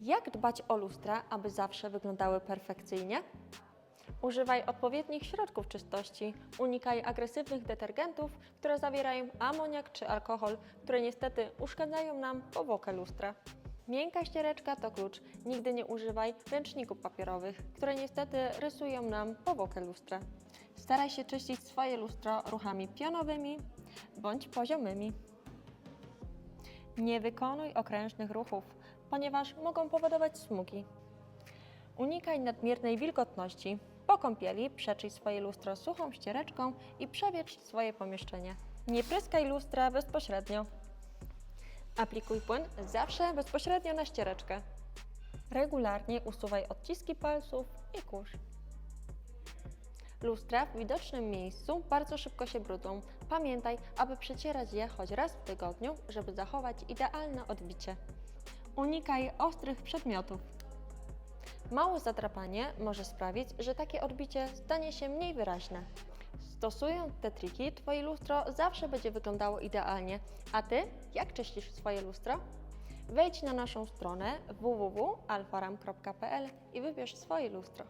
Jak dbać o lustra, aby zawsze wyglądały perfekcyjnie? Używaj odpowiednich środków czystości. Unikaj agresywnych detergentów, które zawierają amoniak czy alkohol, które niestety uszkadzają nam powłokę lustra. Miękka ściereczka to klucz. Nigdy nie używaj ręczników papierowych, które niestety rysują nam powłokę lustra. Staraj się czyścić swoje lustro ruchami pionowymi bądź poziomymi. Nie wykonuj okrężnych ruchów, ponieważ mogą powodować smugi. Unikaj nadmiernej wilgotności. Po kąpieli przeczyść swoje lustro suchą ściereczką i przewietrz swoje pomieszczenie. Nie pryskaj lustra bezpośrednio. Aplikuj płyn zawsze bezpośrednio na ściereczkę. Regularnie usuwaj odciski palców i kurz. Lustra w widocznym miejscu bardzo szybko się brudzą. Pamiętaj, aby przecierać je choć raz w tygodniu, żeby zachować idealne odbicie. Unikaj ostrych przedmiotów. Małe zadrapanie może sprawić, że takie odbicie stanie się mniej wyraźne. Stosując te triki, Twoje lustro zawsze będzie wyglądało idealnie. A Ty, jak czyścisz swoje lustro? Wejdź na naszą stronę www.alfaram.pl i wybierz swoje lustro.